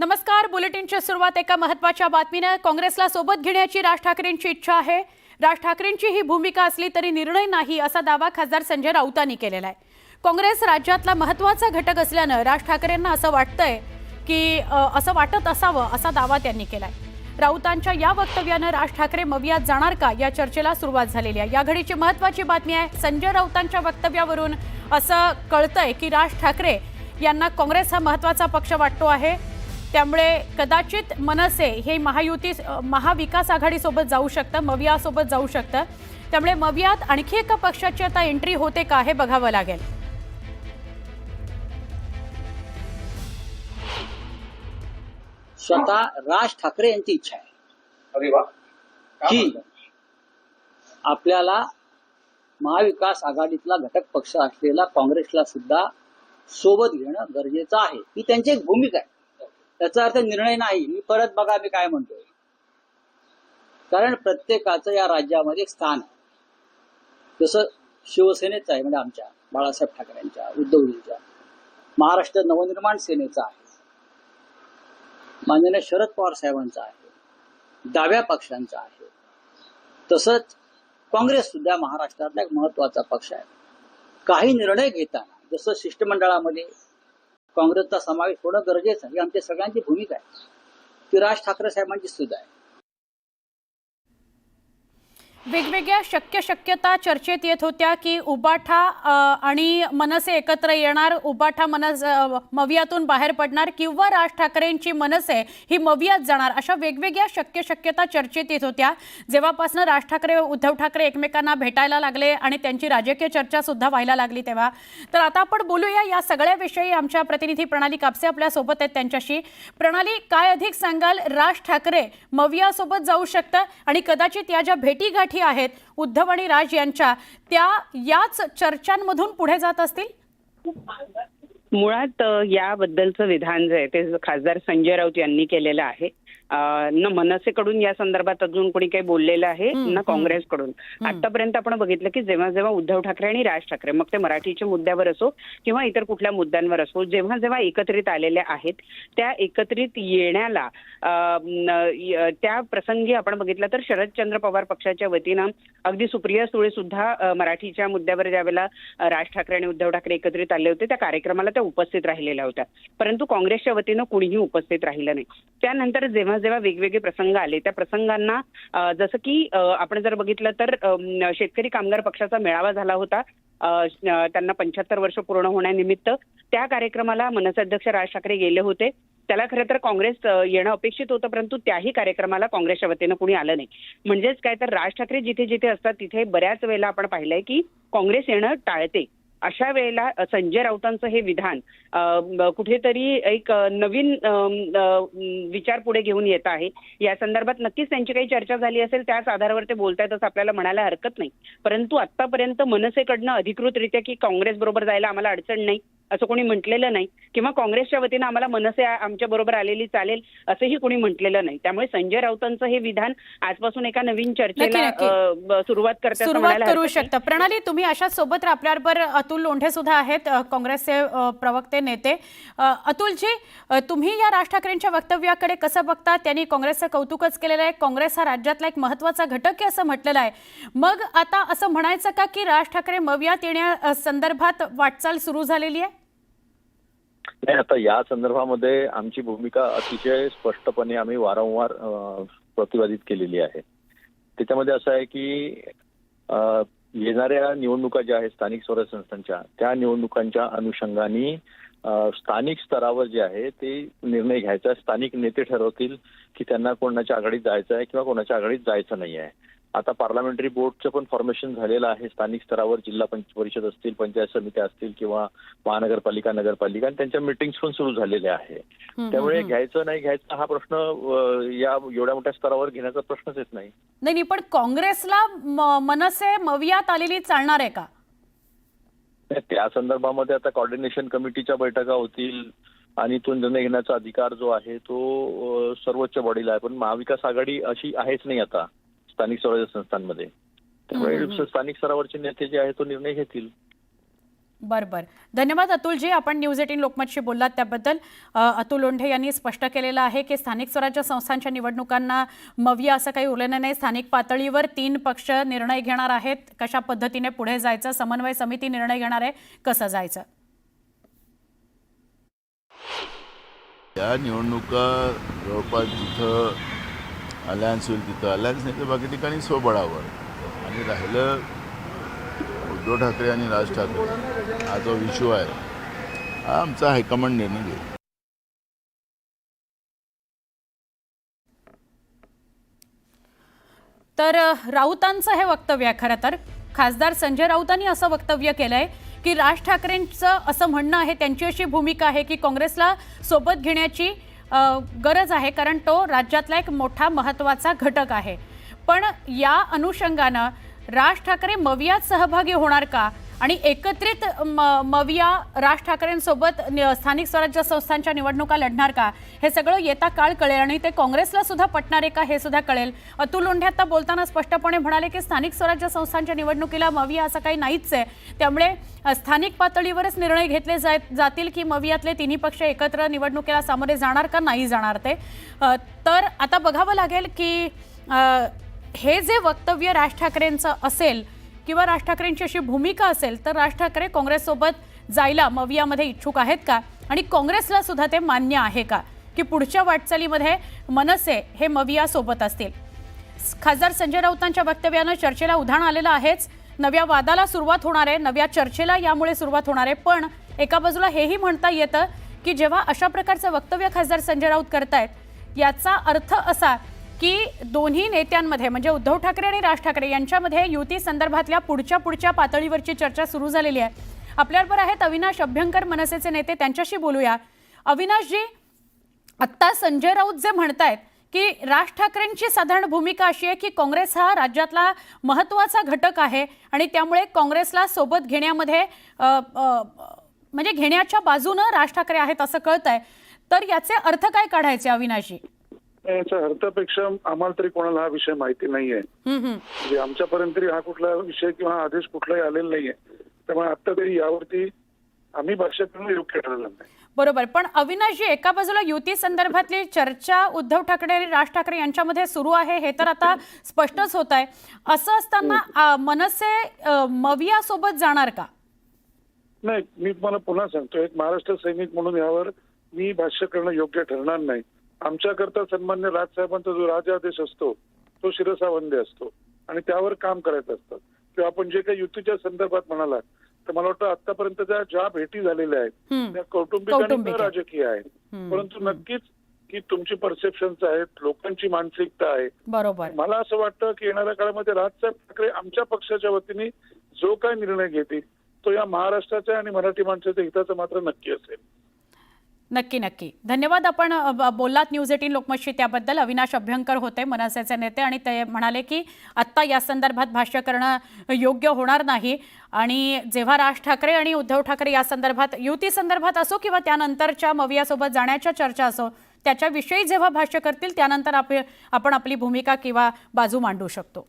नमस्कार बुलेटिनच्या सुरुवात एका महत्त्वाच्या बातमीनं काँग्रेसला सोबत घेण्याची राज ठाकरेंची इच्छा आहे. राज ठाकरेंची ही भूमिका असली तरी निर्णय नाही असा दावा खासदार संजय राऊतांनी केलेला आहे. काँग्रेस राज्यातला महत्त्वाचा घटक असल्यानं राज ठाकरेंना असं वाटतंय की असं वाटत असावं असा दावा त्यांनी केलाय. राऊतांच्या या वक्तव्यानं राज ठाकरे मवियात जाणार का या चर्चेला सुरुवात झालेली आहे. या घडीची महत्वाची बातमी आहे संजय राऊतांच्या वक्तव्यावरून असं कळतंय की राज ठाकरे यांना काँग्रेस हा महत्त्वाचा पक्ष वाटतो आहे. त्यामुळे कदाचित मनसे हे महायुती महाविकास आघाडीसोबत जाऊ शकतं मवियासोबत जाऊ शकतं. त्यामुळे मवियात आणखी एका पक्षाची आता एंट्री होते का हे बघावं लागेल. स्वतः राज ठाकरे यांची इच्छा आहे. अरे वा. काय की? आपल्याला महाविकास आघाडीतला घटक पक्ष असलेला काँग्रेसला सुद्धा सोबत घेणं गरजेचं आहे. ही त्यांची एक भूमिका आहे. त्याचा अर्थ निर्णय नाही. मी परत बघा मी काय म्हणतोय. कारण प्रत्येकाचं या राज्यामध्ये एक स्थान आहे. जसं शिवसेनेचं आहे म्हणजे आमच्या बाळासाहेब ठाकरेंच्या उद्धवजींच्या. महाराष्ट्र नवनिर्माण सेनेचा आहे. माननीय शरद पवार साहेबांचा आहे. डाव्या पक्षांचा आहे. तसंच काँग्रेस सुद्धा महाराष्ट्रातला एक महत्त्वाचा पक्ष आहे. काही निर्णय घेताना जसं शिष्टमंडळामध्ये काँग्रेसचा समावेश होणं गरजेचं आहे. ही आमच्या सगळ्यांची भूमिका आहे. ती राज ठाकरे साहेबांची सुद्धा आहे. वेगवेगळ्या शक्य शक्यता चर्चेत येत होत्या की उबाठा आणि मनसे एकत्र येणार उबाठा मनस मवियातून बाहेर पडणार किंवा राज ठाकरेंची मनसे ही मवियात जाणार अशा वेगवेगळ्या शक्य शक्यता चर्चेत येत होत्या. जेव्हापासून राज ठाकरे उद्धव ठाकरे एकमेकांना भेटायला लागले आणि त्यांची राजकीय चर्चा सुद्धा व्हायला लागली तेव्हा. तर आता आपण बोलूया या सगळ्याविषयी आमच्या प्रतिनिधी प्रणाली कापसे आपल्यासोबत आहेत त्यांच्याशी. प्रणाली काय अधिक सांगाल? राज ठाकरे मवियासोबत जाऊ शकतं आणि कदाचित या ज्या भेटीगाठी आहेत. उद्धव आणि राज यांच्या त्या याच चर्चांमधून पुढे जात असतील? मुळात याबद्दलचं विधान जे आहे ते खासदार संजय राऊत यांनी केलेलं आहे. न मनसेकडून या संदर्भात अजून कोणी काही बोललेलं आहे ना. काँग्रेसकडून. आतापर्यंत आपण बघितलं की जेव्हा जेव्हा उद्धव ठाकरे आणि राज ठाकरे मग ते मराठीच्या मुद्द्यावर असो किंवा इतर कुठल्या मुद्द्यांवर असो जेव्हा जेव्हा एकत्रित आलेले आहेत त्या एकत्रित येण्याला त्या प्रसंगी आपण बघितलं तर शरदचंद्र पवार पक्षाच्या वतीनं अगदी सुप्रिया सुळे सुद्धा मराठीच्या मुद्द्यावर ज्यावेळेला राज ठाकरे आणि उद्धव ठाकरे एकत्रित आले होते त्या कार्यक्रमाला त्या उपस्थित राहिलेल्या होत्या. परंतु काँग्रेसच्या वतीनं कुणीही उपस्थित राहिलं नाही. त्यानंतर जेव्हा जेव्हा वेगवेगळे प्रसंग आले त्या प्रसंगांना जसं की आपण जर बघितलं तर शेतकरी कामगार पक्षाचा मेळावा झाला होता. त्यांना पंच्याहत्तर वर्ष पूर्ण होण्यानिमित्त. त्या कार्यक्रमाला मनसे अध्यक्ष राज ठाकरे गेले होते. त्याला खरं तर काँग्रेस येणं अपेक्षित होतं परंतु त्याही कार्यक्रमाला काँग्रेसच्या वतीनं कुणी आलं नाही. म्हणजेच काय तर राज ठाकरे जिथे जिथे असतात तिथे बऱ्याच वेळेला आपण पाहिलंय की काँग्रेस येणं टाळते. अशा वेळेला संजय राऊतांचं हे विधान कुठेतरी एक नवीन विचार पुढे घेऊन येत आहे. या संदर्भात नक्कीच त्यांची काही चर्चा झाली असेल त्याच आधारावर ते बोलतायत असं आपल्याला म्हणायला हरकत नाही. परंतु आतापर्यंत मनसेकडनं अधिकृतरित्या की काँग्रेस बरोबर जायला आम्हाला अडचण नाही. असं कोणी म्हटलेलं नाही. किंवा काँग्रेसच्या वतीनं आम्हाला मनसे आमच्या बरोबर आलेली चालेल असंही कोणी म्हटलेलं नाही. त्यामुळे संजय राऊतांचं हे विधान आजपासून एका नवीन चर्चेला सुरुवात सुरुवात करू. शकता. प्रणाली तुम्ही अशाच सोबत आपल्याबरोबर अतुल लोंढे सुद्धा आहेत काँग्रेसचे प्रवक्ते नेते. अतुलजी तुम्ही या राज ठाकरेंच्या वक्तव्याकडे कसं बघता? त्यांनी काँग्रेसचं कौतुकच केलेलं आहे. काँग्रेस हा राज्यातला एक महत्त्वाचा घटक आहे असं म्हटलेलं आहे. मग आता असं म्हणायचं का की राज ठाकरे मवियात येण्या संदर्भात वाटचाल सुरू झालेली आहे? नाही आता या संदर्भामध्ये आमची भूमिका अतिशय स्पष्टपणे आम्ही वारंवार प्रतिपादित केलेली आहे. त्याच्यामध्ये असं आहे की येणाऱ्या निवडणुका ज्या आहेत स्थानिक स्वराज्य संस्थांच्या त्या निवडणुकांच्या अनुषंगाने स्थानिक स्तरावर जे आहे ते निर्णय घ्यायचा. स्थानिक नेते ठरवतील की त्यांना कोणाच्या आघाडीत जायचं आहे किंवा कोणाच्या आघाडीत जायचं नाही आहे. आता पार्लमेंटरी बोर्डचं पण फॉर्मेशन झालेलं आहे. स्थानिक स्तरावर जिल्हा पंच परिषद असतील पंचायत समित्या असतील किंवा महानगरपालिका नगरपालिका आणि त्यांच्या मिटिंग्स पण सुरू झालेल्या आहे. त्यामुळे. घ्यायचं नाही घ्यायचं हा प्रश्न या एवढ्या मोठ्या स्तरावर घेण्याचा प्रश्नच येत नाही. नाही पण काँग्रेसला मनसे मवियात आलेली चालणार आहे का? त्या संदर्भामध्ये आता कॉर्डिनेशन कमिटीच्या बैठका होतील आणि तो निर्णय घेण्याचा अधिकार जो आहे तो सर्वोच्च बॉडीला आहे. पण महाविकास आघाडी अशी आहेच नाही आता. स्थानिक स्वराज्य संस्थांमध्ये. त्यामुळे स्थानिक स्तरावरचे नेते जे आहे तो निर्णय घेतील. बरं बरं धन्यवाद अतुलजी आपण न्यूज एटीन लोकमतशी बोललात त्याबद्दल. अतुल लोंढे यांनी स्पष्ट केलेलं आहे की स्थानिक स्वराज्य संस्थांच्या निवडणुकांना मविया असं काही उरलेलं नाही. स्थानिक पातळीवर तीन पक्ष निर्णय घेणार आहेत. कशा पद्धतीने पुढे जायचं समन्वय समिती निर्णय घेणार आहे कसं जायचं? या निवडणुका जवळपास जिथं अलायन्स होईल तिथं. अलायन्स नाही तर बाकी ठिकाणी स्वबळावर आणि राहिलं उद्धव ठाकरे आणि राज ठाकरे. हा जो इश्यू आहे हा आमचा हायकमांड निर्णय घेईल. तर राऊतांचं हे वक्तव्य आहे खरं तर. खासदार संजय राऊतांनी असं वक्तव्य केलंय की राज ठाकरेंचं असं म्हणणं आहे त्यांची अशी भूमिका आहे की काँग्रेसला सोबत घेण्याची गरज आहे कारण तो राज्यातला एक मोठा महत्त्वाचा घटक आहे. पण या अनुषंगानं राज ठाकरे मवियात सहभागी होणार का? आणि एकत्रित म मविया राज ठाकरेंसोबत स्थानिक स्वराज्य संस्थांच्या निवडणुका लढणार का? हे सगळं येता काळ कळेल आणि ते काँग्रेसला सुद्धा पटणार आहे का हे सुद्धा कळेल? अतुल उंढे आता बोलताना स्पष्टपणे म्हणाले की स्थानिक स्वराज्य संस्थांच्या निवडणुकीला मविया असं काही नाहीच आहे. त्यामुळे स्थानिक पातळीवरच निर्णय घेतले जाय जातील की मवियातले तिन्ही पक्ष एकत्र निवडणुकीला सामोरे जाणार का नाही जाणार ते? तर आता बघावं लागेल की हे जे वक्तव्य राज ठाकरेंचं असेल किंवा राज ठाकरेंची अशी भूमिका असेल तर राज ठाकरे काँग्रेससोबत जायला मवियामध्ये इच्छुक आहेत का? आणि काँग्रेसला सुद्धा ते मान्य आहे का? की पुढच्या वाटचालीमध्ये मनसे हे मविया सोबत असतील. खासदार संजय राऊतांच्या वक्तव्यानं चर्चेला उधाण आलेलं आहेच. नव्या वादाला सुरुवात होणार आहे नव्या चर्चेला यामुळे सुरुवात होणार आहे. पण एका बाजूला हेही म्हणता येतं की जेव्हा अशा प्रकारचं वक्तव्य खासदार संजय राऊत करतायत याचा अर्थ असा की दोन्ही नेत्यांमध्ये म्हणजे उद्धव ठाकरे आणि राज ठाकरे यांच्यामध्ये युती संदर्भातल्या पुढच्या पुढच्या पातळीवरची चर्चा सुरू झालेली आहे. आपल्याबरोबर आहेत अविनाश अभ्यंकर मनसेचे नेते त्यांच्याशी बोलूया. अविनाशजी आत्ता संजय राऊत जे म्हणतायत की राज ठाकरेंची साधारण भूमिका अशी आहे की काँग्रेस हा राज्यातला महत्त्वाचा घटक आहे आणि त्यामुळे काँग्रेसला सोबत घेण्यामध्ये म्हणजे घेण्याच्या बाजूनं राज ठाकरे आहेत असं कळत आहे तर याचे अर्थ काय काढायचे अविनाशजी? याच्या अर्थापेक्षा आम्हाला तरी कोणाला हा विषय माहिती नाहीये. म्हणजे आमच्यापर्यंत तरी हा कुठला विषय किंवा हा आदेश कुठलाही आलेला नाहीये. त्यामुळे आता तरी यावरती आम्ही भाष्य करणं योग्य ठरलं नाही. बरोबर. पण अविनाशजी एका बाजूला युती संदर्भातली चर्चा उद्धव ठाकरे आणि राज ठाकरे यांच्यामध्ये सुरू आहे हे तर आता स्पष्टच होत आहे असं असताना आ, मनसे मविया सोबत जाणार का? नाही मी तुम्हाला पुन्हा सांगतो एक महाराष्ट्र सैनिक म्हणून यावर मी भाष्य करणं योग्य ठरणार नाही. आमच्याकरता सन्मान्य राजसाहेबांचा जो राजादेश असतो तो शिरसावंदे असतो. आणि त्यावर काम करायचं असतं. किंवा आपण जे काही युतीच्या संदर्भात म्हणाला तर मला वाटतं आतापर्यंतच्या ज्या भेटी झालेल्या आहेत. त्या कौटुंबिक आणि. राजकीय आहेत. परंतु नक्कीच की तुमची परसेप्शन्स आहेत लोकांची मानसिकता आहे. बरोबर. मला असं वाटतं की येणाऱ्या काळामध्ये राजसाहेब ठाकरे आमच्या पक्षाच्या वतीने जो काय निर्णय घेतील तो या महाराष्ट्राच्या आणि मराठी माणसाच्या हिताचा मात्र नक्की असेल. नक्की नक्की. धन्यवाद आपण बोललात न्यूज एटीन लोकमतशी त्याबद्दल. अविनाश अभ्यंकर होते मनसेचे नेते आणि ते म्हणाले की आत्ता या संदर्भात भाष्य करणं योग्य होणार नाही. आणि जेव्हा राज ठाकरे आणि उद्धव ठाकरे या संदर्भात युती संदर्भात असो किंवा त्यानंतरच्या मवियासोबत जाण्याच्या चर्चा असो त्याच्याविषयी जेव्हा भाष्य करतील त्यानंतर आप आपण आपली भूमिका किंवा बाजू मांडू शकतो.